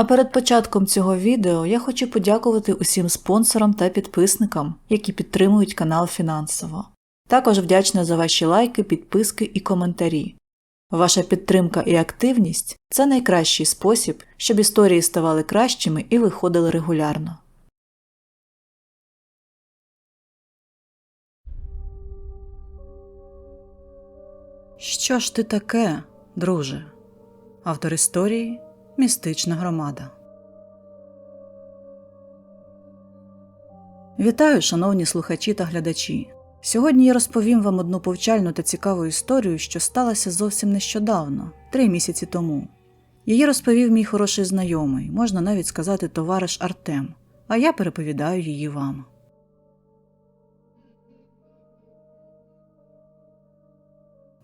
А перед початком цього відео я хочу подякувати усім спонсорам та підписникам, які підтримують канал фінансово. Також вдячна за ваші лайки, підписки і коментарі. Ваша підтримка і активність це найкращий спосіб, щоб історії ставали кращими і виходили регулярно. Що ж ти таке, друже? Автор історії Містична громада. Вітаю, шановні слухачі та глядачі. Сьогодні я розповім вам одну повчальну та цікаву історію, що сталася зовсім нещодавно, три місяці тому. Її розповів мій хороший знайомий, можна навіть сказати, товариш Артем, а я переповідаю її вам.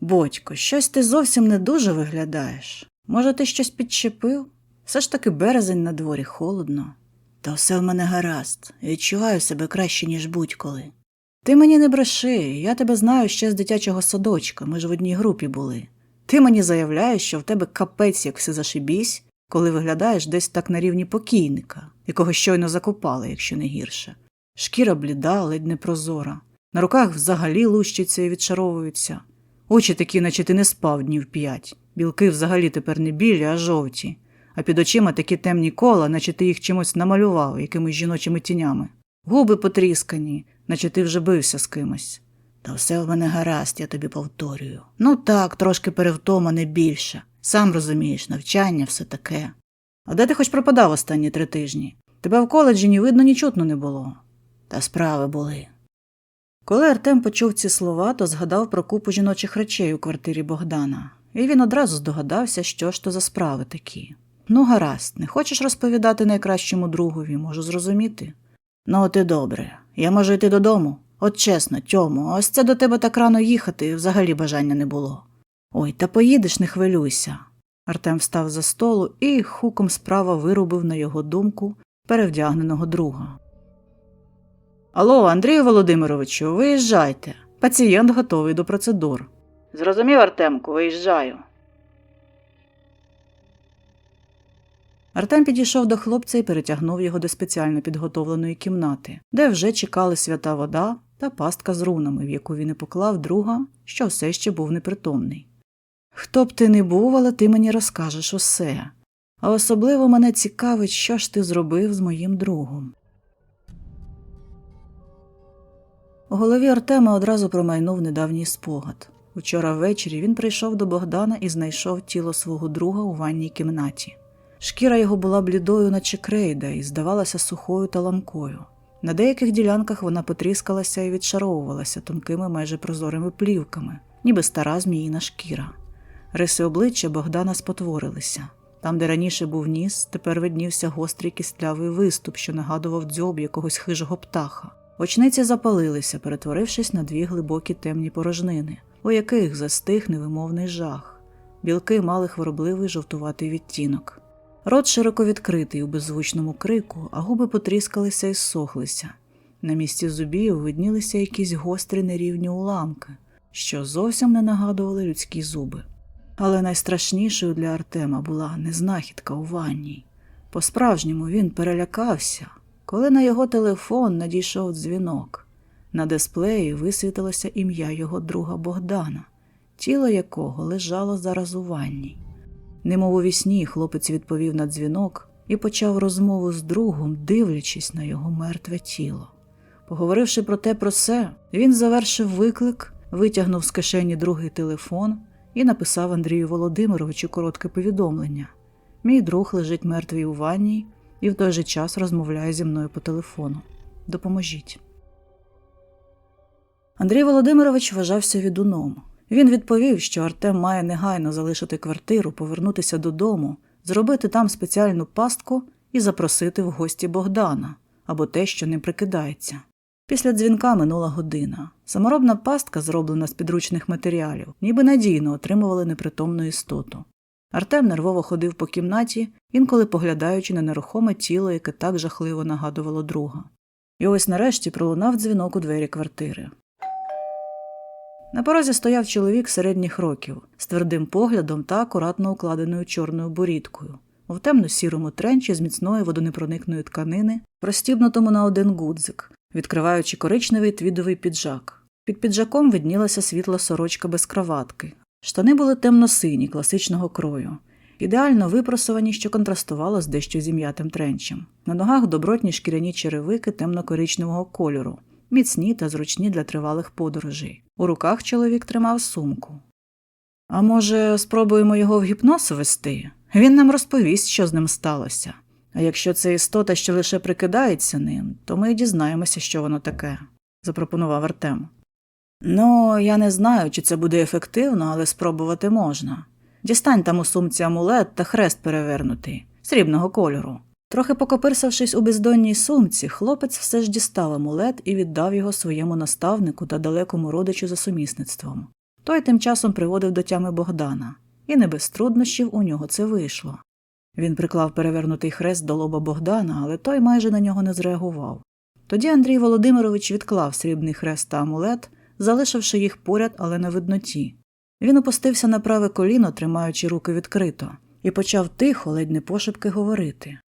Бодько, щось ти зовсім не дуже виглядаєш. Може, ти щось підчепив? Все ж таки березень на дворі холодно. Та все в мене гаразд, відчуваю себе краще, ніж будь-коли. Ти мені не бреши, я тебе знаю ще з дитячого садочка, ми ж в одній групі були. Ти мені заявляєш, що в тебе капець як все зашибісь, коли виглядаєш десь так на рівні покійника, якого щойно закопали, якщо не гірше. Шкіра бліда, ледь не прозора. На руках взагалі лущаться і відшаровуються. Очі такі, наче ти не спав днів п'ять. Білки взагалі тепер не білі, а жовті, а під очима такі темні кола, наче ти їх чимось намалював, якимись жіночими тінями. Губи потріскані, наче ти вже бився з кимось. Та все в мене гаразд, я тобі повторюю. Ну так, трошки перевтома, не більше. Сам розумієш, навчання, все таке. А де ти хоч пропадав останні три тижні? Тебе в коледжі ні видно, ні чутно не було. Та справи були. Коли Артем почув ці слова, то згадав про купу жіночих речей у квартирі Богдана, і він одразу здогадався, що ж то за справи такі. Ну, гаразд, не хочеш розповідати найкращому другові, можу зрозуміти. Ну, от і добре. Я можу йти додому. От чесно, Тьому, ось це до тебе так рано їхати, взагалі бажання не було. Ой, та поїдеш, не хвилюйся. Артем встав за столу і хуком справа вирубив на його думку перевдягненого друга. Алло, Андрію Володимировичу, виїжджайте. Пацієнт готовий до процедур. Зрозумів, Артемку, виїжджаю. Артем підійшов до хлопця і перетягнув його до спеціально підготовленої кімнати, де вже чекали свята вода та пастка з рунами, в яку він і поклав друга, що все ще був непритомний. Хто б ти не був, але ти мені розкажеш усе. А особливо мене цікавить, що ж ти зробив з моїм другом. У голові Артема одразу промайнув недавній спогад. Учора ввечері він прийшов до Богдана і знайшов тіло свого друга у ванній кімнаті. Шкіра його була блідою, наче крейда, і здавалася сухою та ламкою. На деяких ділянках вона потріскалася і відшаровувалася тонкими майже прозорими плівками, ніби стара зміїна шкіра. Риси обличчя Богдана спотворилися. Там, де раніше був ніс, тепер виднівся гострий кістлявий виступ, що нагадував дзьоб якогось хижого птаха. Очниці запалилися, перетворившись на дві глибокі темні порожнини, у яких застиг невимовний жах. Білки мали хворобливий жовтуватий відтінок. Рот широко відкритий у беззвучному крику, а губи потріскалися і сохлися. На місці зубів виднілися якісь гострі нерівні уламки, що зовсім не нагадували людські зуби. Але найстрашнішою для Артема була не знахідка у ванній. По-справжньому він перелякався, коли на його телефон надійшов дзвінок. На дисплеї висвітилося ім'я його друга Богдана, тіло якого лежало зараз у ванній. Немов у вісні хлопець відповів на дзвінок і почав розмову з другом, дивлячись на його мертве тіло. Поговоривши про те про все, він завершив виклик, витягнув з кишені другий телефон і написав Андрію Володимировичу коротке повідомлення. Мій друг лежить мертвий у ванній і в той же час розмовляє зі мною по телефону. Допоможіть. Андрій Володимирович вважався відуном. Він відповів, що Артем має негайно залишити квартиру, повернутися додому, зробити там спеціальну пастку і запросити в гості Богдана або те, що ним прикидається. Після дзвінка минула година. Саморобна пастка, зроблена з підручних матеріалів, ніби надійно отримували непритомну істоту. Артем нервово ходив по кімнаті, інколи поглядаючи на нерухоме тіло, яке так жахливо нагадувало друга. І ось нарешті пролунав дзвінок у двері квартири. На порозі стояв чоловік середніх років з твердим поглядом та акуратно укладеною чорною борідкою. в темно-сірому тренчі з міцної водонепроникної тканини, розстібнутому на один гудзик, відкриваючи коричневий твідовий піджак. Під піджаком виднілася світла сорочка без краватки. Штани були темно-сині, класичного крою, ідеально випросовані, що контрастувало з дещо зім'ятим тренчем. На ногах добротні шкіряні черевики темно-коричневого кольору, міцні та зручні для тривалих подорожей. У руках чоловік тримав сумку. А може, спробуємо його в гіпноз вести? Він нам розповість, що з ним сталося. А якщо це істота, що лише прикидається ним, то ми дізнаємося, що воно таке, запропонував Артем. Ну, я не знаю, чи це буде ефективно, але спробувати можна. Дістань там у сумці амулет та хрест перевернутий, срібного кольору. Трохи покопирсавшись у бездонній сумці, хлопець все ж дістав амулет і віддав його своєму наставнику та далекому родичу за сумісництвом. Той тим часом приводив до тями Богдана, і не без труднощів у нього це вийшло. Він приклав перевернутий хрест до лоба Богдана, але той майже на нього не зреагував. Тоді Андрій Володимирович відклав срібний хрест та амулет, залишивши їх поряд, але на видноті. Він опустився на праве коліно, тримаючи руки відкрито, і почав тихо, ледь не пошепки говорити.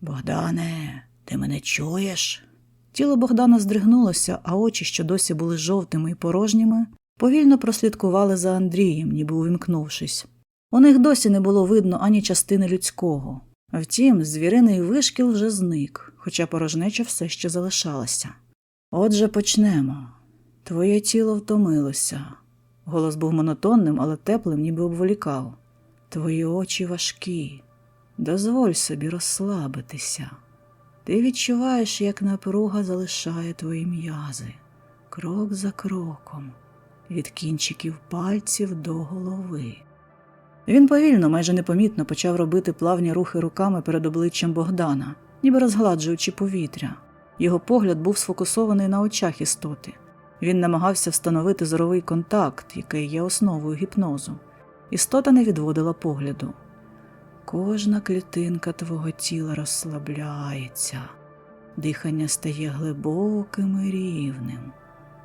Богдане, ти мене чуєш? Тіло Богдана здригнулося, а очі, що досі були жовтими і порожніми, повільно прослідкували за Андрієм, ніби увімкнувшись. У них досі не було видно ані частини людського. Втім, звіриний вишкіл вже зник, хоча порожнеча все ще залишалася. Отже, почнемо. Твоє тіло втомилося. Голос був монотонним, але теплим, ніби обволікав. Твої очі важкі. Дозволь собі розслабитися. Ти відчуваєш, як напруга залишає твої м'язи, крок за кроком, від кінчиків пальців до голови. Він повільно, майже непомітно почав робити плавні рухи руками перед обличчям Богдана, ніби розгладжуючи повітря. Його погляд був сфокусований на очах істоти. Він намагався встановити зоровий контакт, який є основою гіпнозу. Істота не відводила погляду. Кожна клітинка твого тіла розслабляється, дихання стає глибоким і рівним.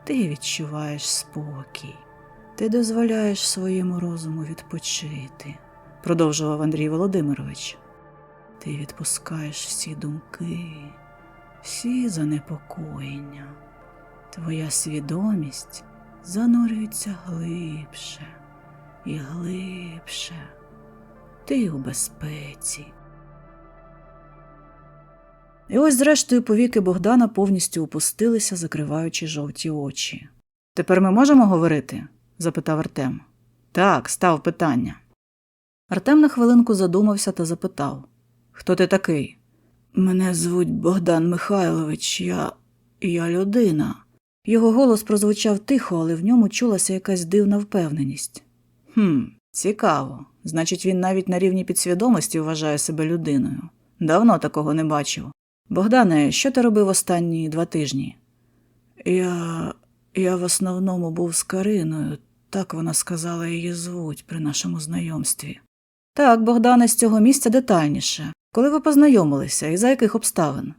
Ти відчуваєш спокій, ти дозволяєш своєму розуму відпочити, продовжував Андрій Володимирович. Ти відпускаєш всі думки, всі занепокоєння. Твоя свідомість занурюється глибше і глибше. Ти у безпеці. І ось, зрештою, повіки Богдана повністю опустилися, закриваючи жовті очі. Тепер ми можемо говорити? запитав Артем. Так, став питання. Артем на хвилинку задумався та запитав Хто ти такий? Мене звуть Богдан Михайлович, я. я людина. Його голос прозвучав тихо, але в ньому чулася якась дивна впевненість. Хм, цікаво. Значить, він навіть на рівні підсвідомості вважає себе людиною. Давно такого не бачив. Богдане, що ти робив останні два тижні? Я. я в основному був з Кариною, так вона сказала її звуть при нашому знайомстві. Так, Богдане, з цього місця детальніше. Коли ви познайомилися і за яких обставин?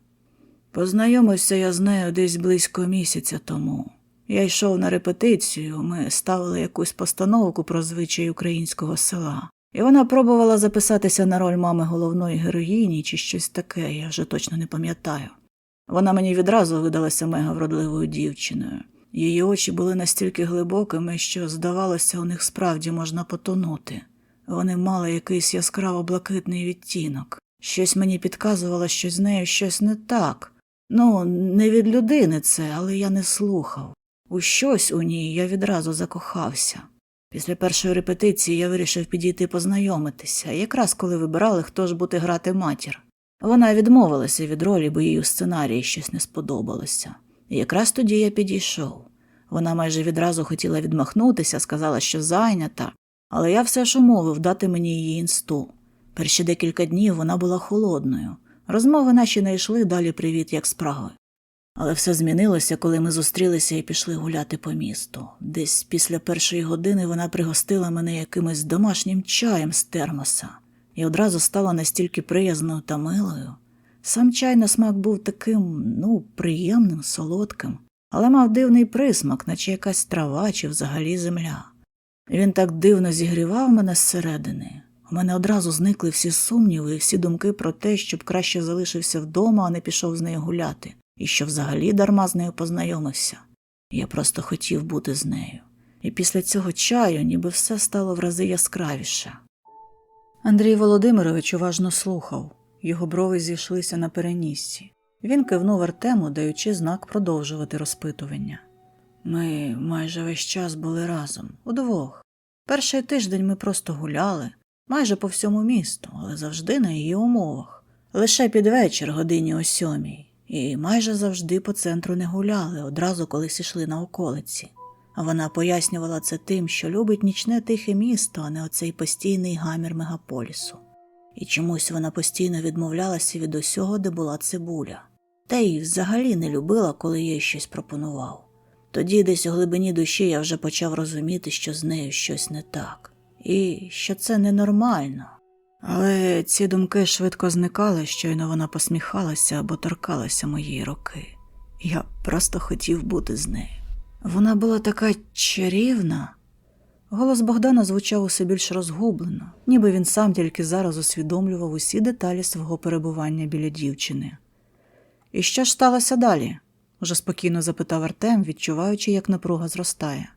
Познайомився я з нею десь близько місяця тому. Я йшов на репетицію, ми ставили якусь постановку про звичай українського села, і вона пробувала записатися на роль мами головної героїні чи щось таке, я вже точно не пам'ятаю. Вона мені відразу видалася мега вродливою дівчиною. Її очі були настільки глибокими, що, здавалося, у них справді можна потонути. Вони мали якийсь яскраво блакитний відтінок. Щось мені підказувало, що з нею щось не так. Ну, не від людини це, але я не слухав. У щось у ній я відразу закохався. Після першої репетиції я вирішив підійти познайомитися, якраз коли вибирали, хто ж бути грати матір. Вона відмовилася від ролі, бо їй у сценарії щось не сподобалося. І якраз тоді я підійшов. Вона майже відразу хотіла відмахнутися, сказала, що зайнята, але я все ж умовив дати мені її інсту. Перші декілька днів вона була холодною. Розмови наші не йшли далі привіт, як справи. Але все змінилося, коли ми зустрілися і пішли гуляти по місту. Десь після першої години вона пригостила мене якимось домашнім чаєм з термоса і одразу стала настільки приязною та милою. Сам чай на смак був таким, ну, приємним, солодким, але мав дивний присмак, наче якась трава чи взагалі земля. Він так дивно зігрівав мене зсередини. У мене одразу зникли всі сумніви і всі думки про те, щоб краще залишився вдома, а не пішов з нею гуляти, і що взагалі дарма з нею познайомився. Я просто хотів бути з нею. І після цього чаю ніби все стало в рази яскравіше. Андрій Володимирович уважно слухав, його брови зійшлися на переніссі. Він кивнув Артему, даючи знак продовжувати розпитування. Ми майже весь час були разом, удвох. Перший тиждень ми просто гуляли, майже по всьому місту, але завжди на її умовах. Лише під вечір, годині о сьомій, і майже завжди по центру не гуляли, одразу колись ішли на околиці. Вона пояснювала це тим, що любить нічне тихе місто, а не оцей постійний гамір мегаполісу. І чомусь вона постійно відмовлялася від усього, де була цибуля, та й взагалі не любила, коли їй щось пропонував. Тоді десь у глибині душі я вже почав розуміти, що з нею щось не так, і що це ненормально. Але ці думки швидко зникали, щойно вона посміхалася або торкалася моєї руки. Я просто хотів бути з нею. Вона була така чарівна. Голос Богдана звучав усе більш розгублено, ніби він сам тільки зараз усвідомлював усі деталі свого перебування біля дівчини. І що ж сталося далі? уже спокійно запитав Артем, відчуваючи, як напруга зростає.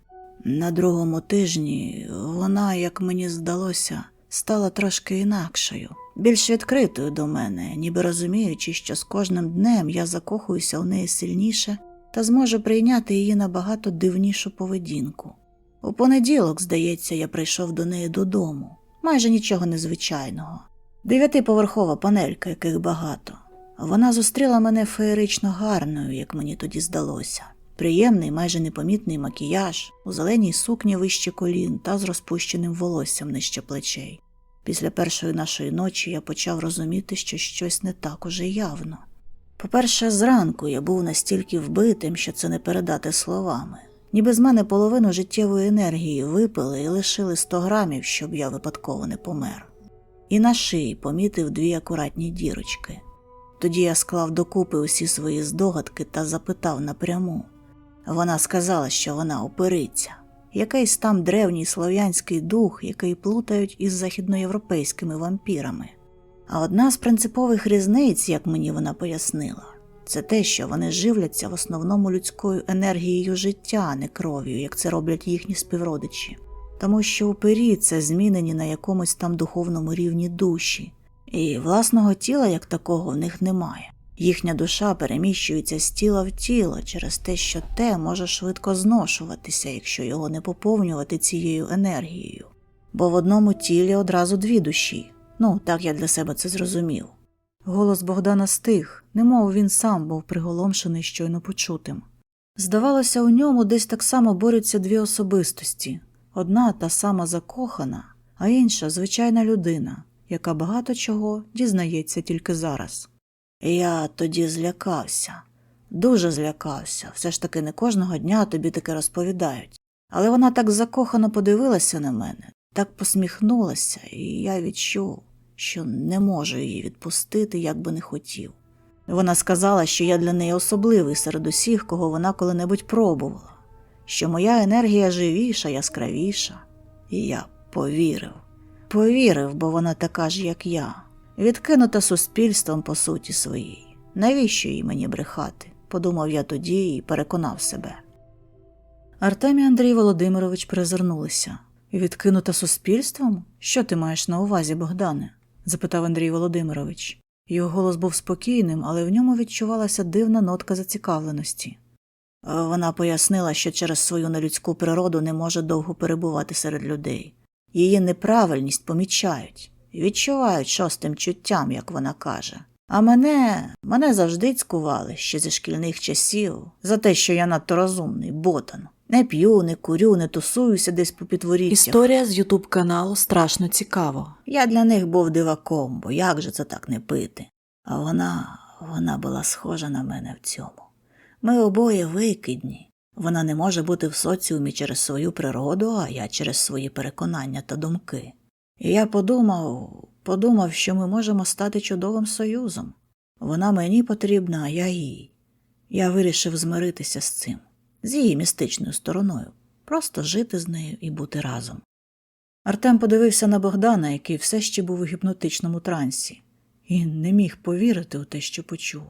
На другому тижні вона, як мені здалося, стала трошки інакшою, більш відкритою до мене, ніби розуміючи, що з кожним днем я закохуюся у неї сильніше та зможу прийняти її набагато дивнішу поведінку. У понеділок, здається, я прийшов до неї додому, майже нічого незвичайного. Дев'ятиповерхова панелька, яких багато. Вона зустріла мене феєрично гарною, як мені тоді здалося. Приємний, майже непомітний макіяж, у зеленій сукні вище колін та з розпущеним волоссям нижче плечей. Після першої нашої ночі я почав розуміти, що щось не так уже явно. По-перше, зранку я був настільки вбитим, що це не передати словами. Ніби з мене половину життєвої енергії випили і лишили 100 грамів, щоб я випадково не помер. І на шиї помітив дві акуратні дірочки. Тоді я склав докупи усі свої здогадки та запитав напряму. Вона сказала, що вона опериться. Якийсь там древній слов'янський дух, який плутають із західноєвропейськими вампірами. А одна з принципових різниць, як мені вона пояснила, це те, що вони живляться в основному людською енергією життя, а не кров'ю, як це роблять їхні співродичі. Тому що упирі це змінені на якомусь там духовному рівні душі, і власного тіла як такого в них немає. Їхня душа переміщується з тіла в тіло через те, що те може швидко зношуватися, якщо його не поповнювати цією енергією. Бо в одному тілі одразу дві душі. Ну, так я для себе це зрозумів. Голос Богдана стих, немов він сам був приголомшений щойно почутим. Здавалося, у ньому десь так само борються дві особистості одна та сама закохана, а інша звичайна людина, яка багато чого дізнається тільки зараз. Я тоді злякався, дуже злякався, все ж таки не кожного дня тобі таке розповідають. Але вона так закохано подивилася на мене, так посміхнулася, і я відчув, що не можу її відпустити, як би не хотів. Вона сказала, що я для неї особливий серед усіх, кого вона коли-небудь пробувала, що моя енергія живіша, яскравіша, і я повірив. Повірив, бо вона така ж, як я, відкинута суспільством по суті своїй. Навіщо їй мені брехати? подумав я тоді і переконав себе. Артем Андрій Володимирович перезирнулися. Відкинута суспільством? Що ти маєш на увазі, Богдане? запитав Андрій Володимирович. Його голос був спокійним, але в ньому відчувалася дивна нотка зацікавленості. Вона пояснила, що через свою нелюдську природу не може довго перебувати серед людей. Її неправильність помічають, відчувають шостим чуттям, як вона каже. А мене мене завжди цькували ще зі шкільних часів за те, що я надто розумний, ботан. Не п'ю, не курю, не тусуюся десь по підворіттях. Історія з Ютуб каналу страшно цікаво. Я для них був диваком, бо як же це так не пити? А вона, вона була схожа на мене в цьому. Ми обоє викидні. Вона не може бути в соціумі через свою природу, а я через свої переконання та думки. І я подумав, подумав, що ми можемо стати чудовим союзом. Вона мені потрібна, а я їй. Я вирішив змиритися з цим, з її містичною стороною, просто жити з нею і бути разом. Артем подивився на Богдана, який все ще був у гіпнотичному трансі, і не міг повірити у те, що почув.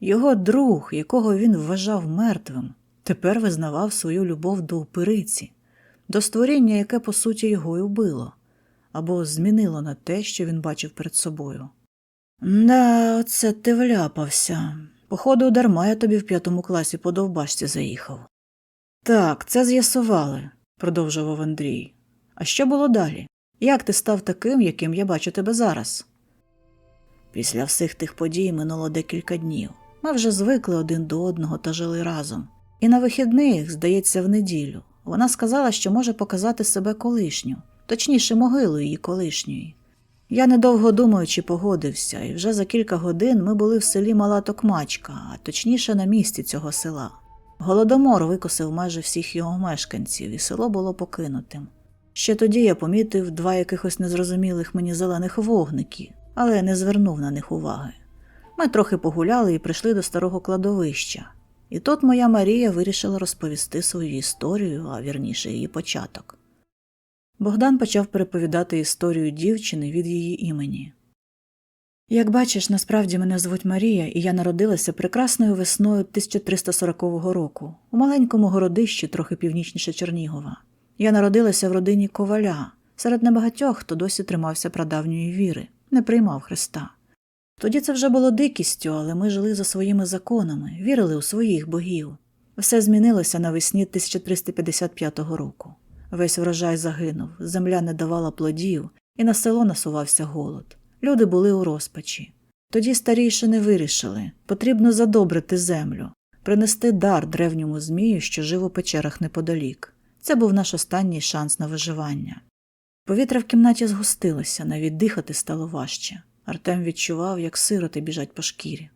Його друг, якого він вважав мертвим, тепер визнавав свою любов до упириці, до створіння, яке по суті його й убило, або змінило на те, що він бачив перед собою. Да, оце ти вляпався. Походу, дарма я тобі в п'ятому класі по довбашці заїхав. Так, це з'ясували, продовжував Андрій. А що було далі? Як ти став таким, яким я бачу тебе зараз? Після всіх тих подій минуло декілька днів. Ми вже звикли один до одного та жили разом. І на вихідних, здається, в неділю, вона сказала, що може показати себе колишню, точніше, могилу її колишньої. Я недовго думаючи погодився, і вже за кілька годин ми були в селі Мала Токмачка, а точніше на місці цього села. Голодомор викосив майже всіх його мешканців, і село було покинутим. Ще тоді я помітив два якихось незрозумілих мені зелених вогники, але не звернув на них уваги. Ми трохи погуляли і прийшли до старого кладовища. І тут моя Марія вирішила розповісти свою історію, а вірніше її початок. Богдан почав переповідати історію дівчини від її імені. Як бачиш, насправді мене звуть Марія, і я народилася прекрасною весною 1340 року у маленькому городищі, трохи північніше Чернігова. Я народилася в родині коваля, серед небагатьох, хто досі тримався прадавньої віри, не приймав Христа. Тоді це вже було дикістю, але ми жили за своїми законами, вірили у своїх богів. Все змінилося навесні 1355 року. Весь врожай загинув, земля не давала плодів, і на село насувався голод. Люди були у розпачі. Тоді старійшини вирішили потрібно задобрити землю, принести дар древньому змію, що жив у печерах неподалік. Це був наш останній шанс на виживання. Повітря в кімнаті згустилося, навіть дихати стало важче. Артем відчував, як сироти біжать по шкірі.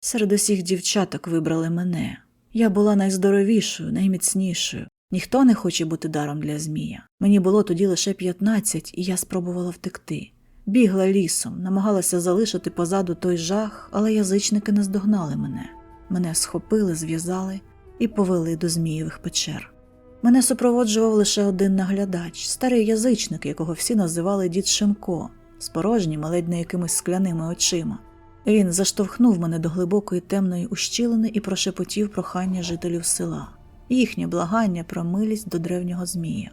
Серед усіх дівчаток вибрали мене. Я була найздоровішою, найміцнішою. Ніхто не хоче бути даром для Змія. Мені було тоді лише 15, і я спробувала втекти. Бігла лісом, намагалася залишити позаду той жах, але язичники наздогнали мене. Мене схопили, зв'язали і повели до Змієвих печер. Мене супроводжував лише один наглядач, старий язичник, якого всі називали дід Шимко, з порожніми, ледь не якимись скляними очима. Він заштовхнув мене до глибокої темної ущілини і прошепотів прохання жителів села, їхнє благання про милість до древнього Змія.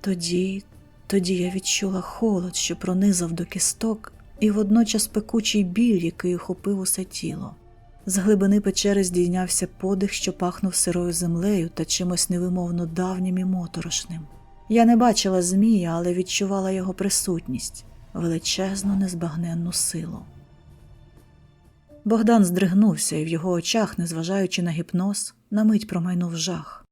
Тоді, тоді я відчула холод, що пронизав до кісток, і водночас пекучий біль, який охопив усе тіло. З глибини печери здійнявся подих, що пахнув сирою землею та чимось невимовно давнім і моторошним. Я не бачила Змія, але відчувала його присутність, величезну незбагненну силу. Богдан здригнувся, і в його очах, незважаючи на гіпноз, на мить промайнув жах.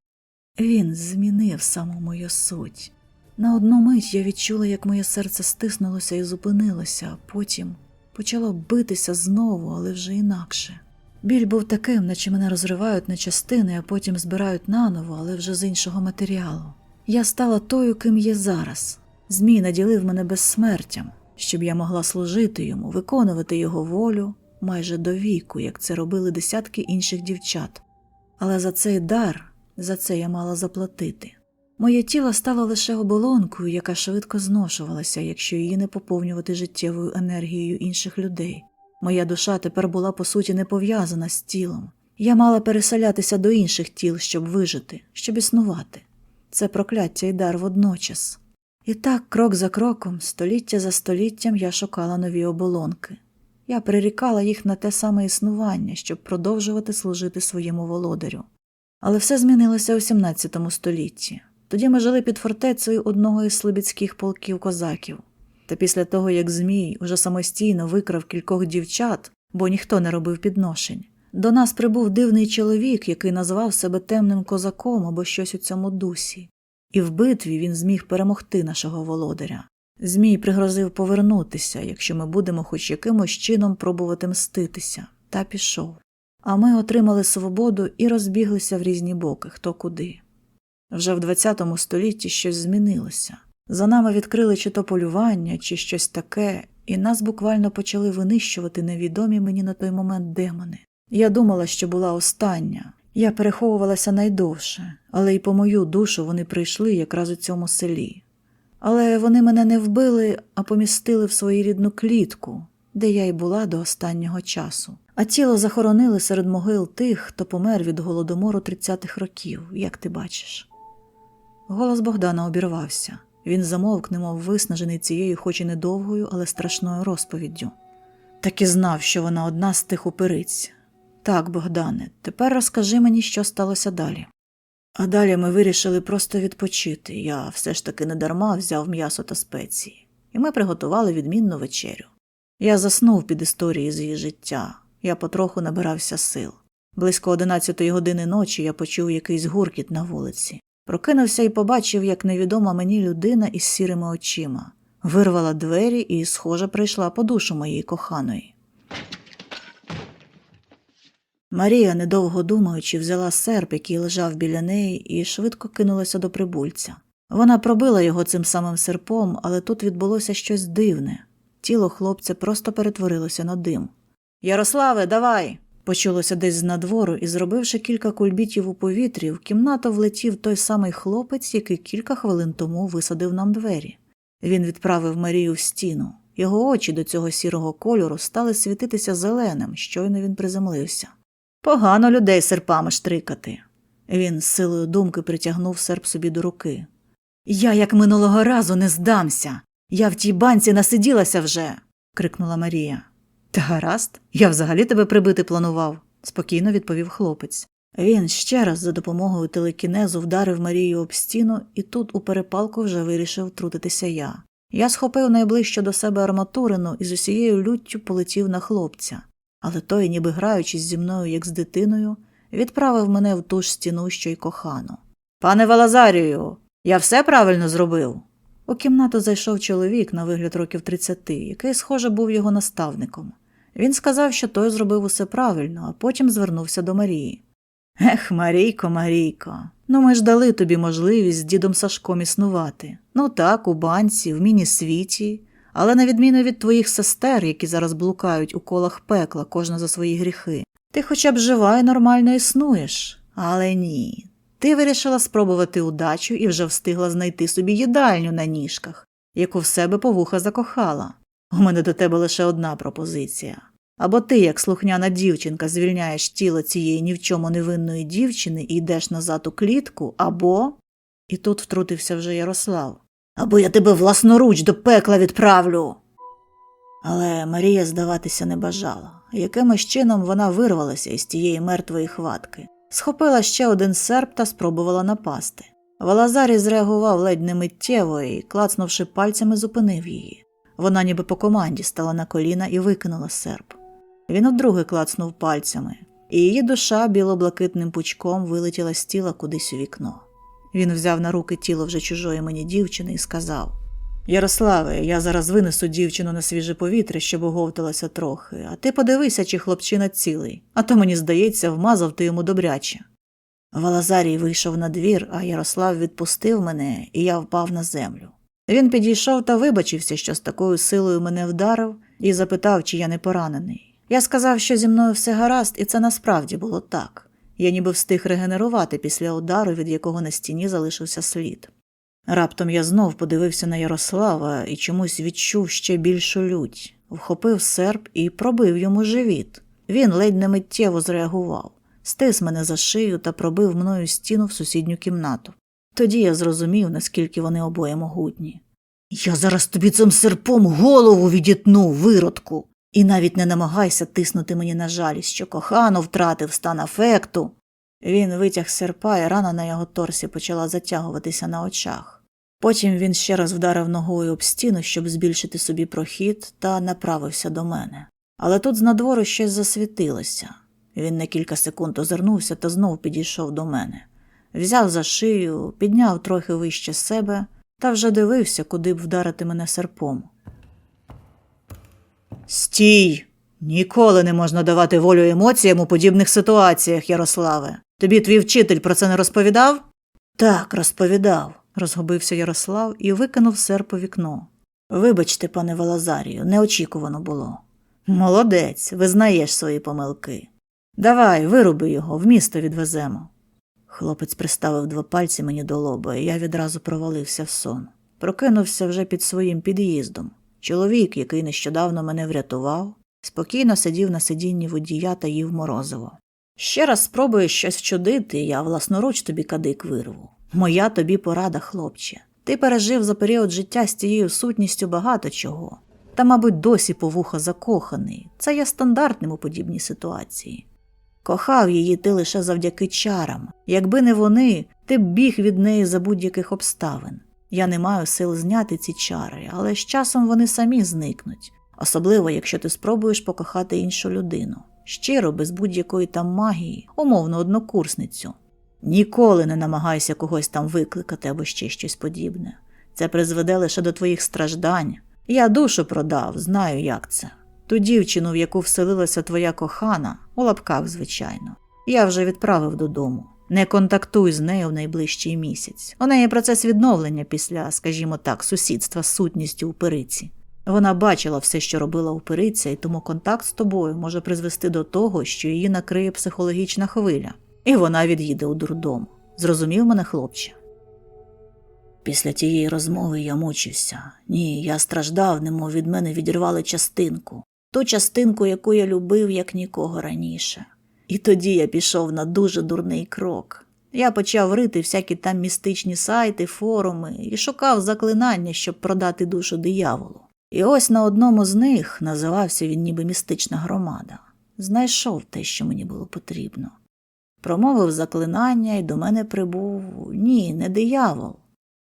Він змінив саму мою суть. На одну мить я відчула, як моє серце стиснулося і зупинилося, а потім почало битися знову, але вже інакше. Біль був таким, наче мене розривають на частини, а потім збирають наново, але вже з іншого матеріалу. Я стала тою, ким є зараз. Змій наділив мене безсмертям, щоб я могла служити йому, виконувати його волю майже до віку, як це робили десятки інших дівчат. Але за цей дар, за це я мала заплатити. Моє тіло стало лише оболонкою, яка швидко зношувалася, якщо її не поповнювати життєвою енергією інших людей. Моя душа тепер була по суті не пов'язана з тілом. Я мала переселятися до інших тіл, щоб вижити, щоб існувати. Це прокляття і дар водночас. І так, крок за кроком, століття за століттям я шукала нові оболонки. Я прирікала їх на те саме існування, щоб продовжувати служити своєму володарю. Але все змінилося у XVII столітті. Тоді ми жили під фортецею одного із слобідських полків козаків. Та після того, як Змій уже самостійно викрав кількох дівчат, бо ніхто не робив підношень, до нас прибув дивний чоловік, який назвав себе темним козаком або щось у цьому дусі, і в битві він зміг перемогти нашого володаря. Змій пригрозив повернутися, якщо ми будемо хоч якимось чином пробувати мститися, та пішов. А ми отримали свободу і розбіглися в різні боки, хто куди. Вже в ХХ столітті щось змінилося. За нами відкрили чи то полювання, чи щось таке, і нас буквально почали винищувати невідомі мені на той момент демони. Я думала, що була остання. Я переховувалася найдовше, але й по мою душу вони прийшли якраз у цьому селі. Але вони мене не вбили, а помістили в своєрідну клітку, де я й була до останнього часу. А тіло захоронили серед могил тих, хто помер від голодомору 30-х років, як ти бачиш. Голос Богдана обірвався. Він замовк, немов виснажений цією, хоч і недовгою, але страшною розповіддю. Так і знав, що вона одна з тих упириць. Так, Богдане, тепер розкажи мені, що сталося далі. А далі ми вирішили просто відпочити. Я все ж таки недарма взяв м'ясо та спеції, і ми приготували відмінну вечерю. Я заснув під історії з її життя, я потроху набирався сил. Близько одинадцятої години ночі я почув якийсь гуркіт на вулиці. Прокинувся і побачив, як невідома мені людина із сірими очима вирвала двері і, схоже, прийшла по душу моєї коханої. Марія, недовго думаючи, взяла серп, який лежав біля неї, і швидко кинулася до прибульця. Вона пробила його цим самим серпом, але тут відбулося щось дивне. Тіло хлопця просто перетворилося на дим. Ярославе, давай. почулося десь з надвору, і, зробивши кілька кульбітів у повітрі, в кімнату влетів той самий хлопець, який кілька хвилин тому висадив нам двері. Він відправив Марію в стіну. Його очі до цього сірого кольору стали світитися зеленим, щойно він приземлився. Погано людей серпами штрикати. Він з силою думки притягнув серп собі до руки. Я, як минулого разу, не здамся. Я в тій банці насиділася вже. крикнула Марія. Та гаразд, я взагалі тебе прибити планував, спокійно відповів хлопець. Він ще раз за допомогою телекінезу вдарив Марію об стіну, і тут у перепалку вже вирішив втрутитися я. Я схопив найближче до себе арматурину і з усією люттю полетів на хлопця, але той, ніби граючись зі мною, як з дитиною, відправив мене в ту ж стіну, що й кохану. Пане Валазарію, я все правильно зробив. У кімнату зайшов чоловік на вигляд років 30, який, схоже, був його наставником. Він сказав, що той зробив усе правильно, а потім звернувся до Марії. Ех, Марійко, Марійко, ну ми ж дали тобі можливість з дідом Сашком існувати. Ну так, у банці, в міні-світі, але на відміну від твоїх сестер, які зараз блукають у колах пекла, кожна за свої гріхи, ти хоча б жива і нормально існуєш. Але ні. Ти вирішила спробувати удачу і вже встигла знайти собі їдальню на ніжках, яку в себе по вуха закохала. У мене до тебе лише одна пропозиція. Або ти, як слухняна дівчинка, звільняєш тіло цієї ні в чому невинної дівчини і йдеш назад у клітку, або. І тут втрутився вже Ярослав. Або я тебе власноруч до пекла відправлю. Але Марія здаватися не бажала. Якимось чином вона вирвалася із тієї мертвої хватки, схопила ще один серп та спробувала напасти. Валазарій зреагував ледь не миттєво і, клацнувши пальцями, зупинив її. Вона ніби по команді стала на коліна і викинула серп. Він вдруге клацнув пальцями, і її душа білоблакитним пучком вилетіла з тіла кудись у вікно. Він взяв на руки тіло вже чужої мені дівчини і сказав Ярославе, я зараз винесу дівчину на свіже повітря, щоб оговталася трохи, а ти подивися, чи хлопчина цілий, а то мені здається, вмазав ти йому добряче. Валазарій вийшов на двір, а Ярослав відпустив мене, і я впав на землю. Він підійшов та вибачився, що з такою силою мене вдарив, і запитав, чи я не поранений. Я сказав, що зі мною все гаразд, і це насправді було так. Я ніби встиг регенерувати після удару, від якого на стіні залишився слід. Раптом я знов подивився на Ярослава і чомусь відчув ще більшу лють, вхопив серп і пробив йому живіт. Він ледь не миттєво зреагував, стис мене за шию та пробив мною стіну в сусідню кімнату. Тоді я зрозумів, наскільки вони обоє могутні. Я зараз тобі цим серпом голову відітну, виродку, і навіть не намагайся тиснути мені на жалість, що кохано втратив стан афекту. Він витяг серпа, і рана на його торсі почала затягуватися на очах. Потім він ще раз вдарив ногою об стіну, щоб збільшити собі прохід, та направився до мене. Але тут з надвору щось засвітилося. Він на кілька секунд озирнувся та знов підійшов до мене. Взяв за шию, підняв трохи вище себе та вже дивився, куди б вдарити мене серпом. Стій! Ніколи не можна давати волю емоціям у подібних ситуаціях, Ярославе. Тобі твій вчитель про це не розповідав? Так, розповідав, розгубився Ярослав і викинув серп у вікно. Вибачте, пане Валазарію, неочікувано було. Молодець, визнаєш свої помилки. Давай, вируби його, в місто відвеземо. Хлопець приставив два пальці мені до лоба, і я відразу провалився в сон. Прокинувся вже під своїм під'їздом. Чоловік, який нещодавно мене врятував, спокійно сидів на сидінні водія та їв морозиво. Ще раз спробуєш щось вчудити, я власноруч тобі кадик вирву. Моя тобі порада, хлопче. Ти пережив за період життя з тією сутністю багато чого. Та, мабуть, досі по вуха закоханий. Це є стандартним у подібній ситуації. Кохав її ти лише завдяки чарам. Якби не вони, ти б біг від неї за будь-яких обставин. Я не маю сил зняти ці чари, але з часом вони самі зникнуть, особливо якщо ти спробуєш покохати іншу людину, щиро, без будь-якої там магії, умовно однокурсницю. Ніколи не намагайся когось там викликати або ще щось подібне. Це призведе лише до твоїх страждань. Я душу продав, знаю, як це. Ту дівчину, в яку вселилася твоя кохана, у лапках, звичайно, я вже відправив додому. Не контактуй з нею в найближчий місяць. У неї процес відновлення після, скажімо так, сусідства з сутністю у периці. Вона бачила все, що робила упириця, і тому контакт з тобою може призвести до того, що її накриє психологічна хвиля, і вона від'їде у дурдом. Зрозумів мене, хлопче? Після тієї розмови я мучився. Ні, я страждав, немов від мене відірвали частинку, ту частинку, яку я любив як нікого раніше. І тоді я пішов на дуже дурний крок. Я почав рити всякі там містичні сайти, форуми і шукав заклинання, щоб продати душу дияволу. І ось на одному з них називався він ніби містична громада. Знайшов те, що мені було потрібно. Промовив заклинання, і до мене прибув ні, не диявол.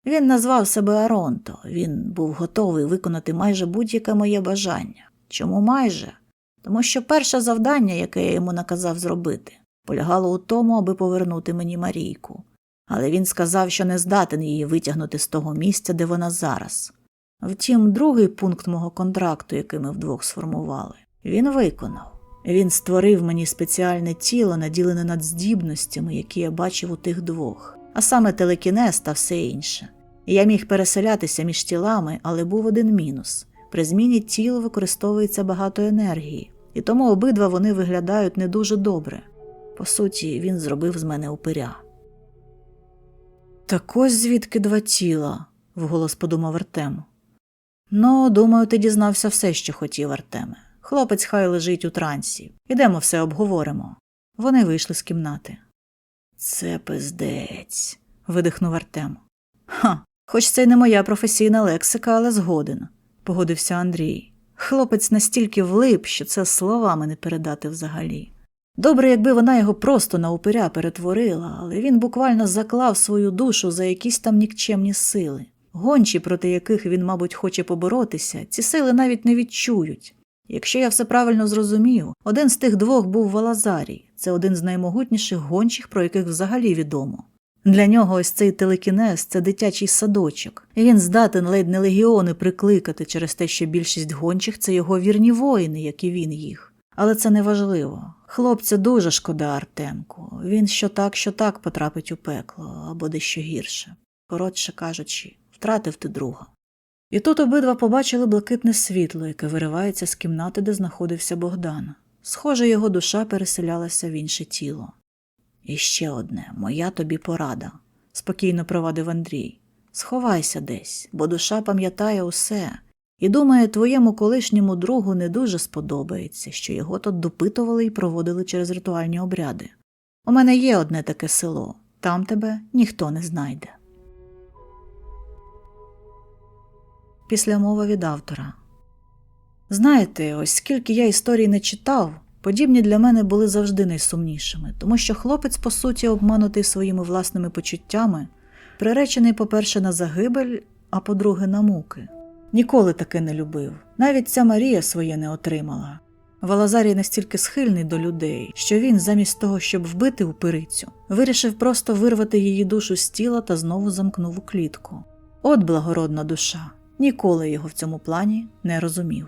Він назвав себе Аронто, він був готовий виконати майже будь-яке моє бажання. Чому майже? Тому що перше завдання, яке я йому наказав зробити, полягало у тому, аби повернути мені Марійку. Але він сказав, що не здатен її витягнути з того місця, де вона зараз. Втім, другий пункт мого контракту, який ми вдвох сформували, він виконав. Він створив мені спеціальне тіло, наділене надздібностями, які я бачив у тих двох, а саме телекінез та все інше. Я міг переселятися між тілами, але був один мінус. При зміні тіл використовується багато енергії, і тому обидва вони виглядають не дуже добре. По суті, він зробив з мене упиря. Так ось звідки два тіла, вголос подумав Артем. Ну, думаю, ти дізнався все, що хотів, Артеме. Хлопець хай лежить у трансі. Ідемо все обговоримо. Вони вийшли з кімнати. Це пиздець, видихнув Артем. Ха, хоч це й не моя професійна лексика, але згоден, погодився Андрій. Хлопець настільки влип, що це словами не передати взагалі. Добре, якби вона його просто на упиря перетворила, але він буквально заклав свою душу за якісь там нікчемні сили. Гончі, проти яких він, мабуть, хоче поборотися, ці сили навіть не відчують. Якщо я все правильно зрозумів, один з тих двох був Валазарій, це один з наймогутніших гончих, про яких взагалі відомо. Для нього ось цей телекінез це дитячий садочок, і він здатен ледь не легіони прикликати через те, що більшість гончих це його вірні воїни, як і він їх. Але це не важливо. Хлопця дуже шкода Артемку. Він що так, що так потрапить у пекло або дещо гірше. Коротше кажучи, втратив ти друга. І тут обидва побачили блакитне світло, яке виривається з кімнати, де знаходився Богдан. Схоже, його душа переселялася в інше тіло. І ще одне, моя тобі порада, спокійно провадив Андрій. Сховайся десь, бо душа пам'ятає усе, і думає, твоєму колишньому другу не дуже сподобається, що його тут допитували і проводили через ритуальні обряди. У мене є одне таке село, там тебе ніхто не знайде. Після від автора. Знаєте, ось скільки я історій не читав, подібні для мене були завжди найсумнішими, тому що хлопець, по суті, обманутий своїми власними почуттями, приречений, по-перше, на загибель, а по-друге, на муки. Ніколи таке не любив. Навіть ця Марія своє не отримала. Валазарій настільки схильний до людей, що він, замість того, щоб вбити упирицю, вирішив просто вирвати її душу з тіла та знову замкнув у клітку. От благородна душа. Ніколи його в цьому плані не розумів.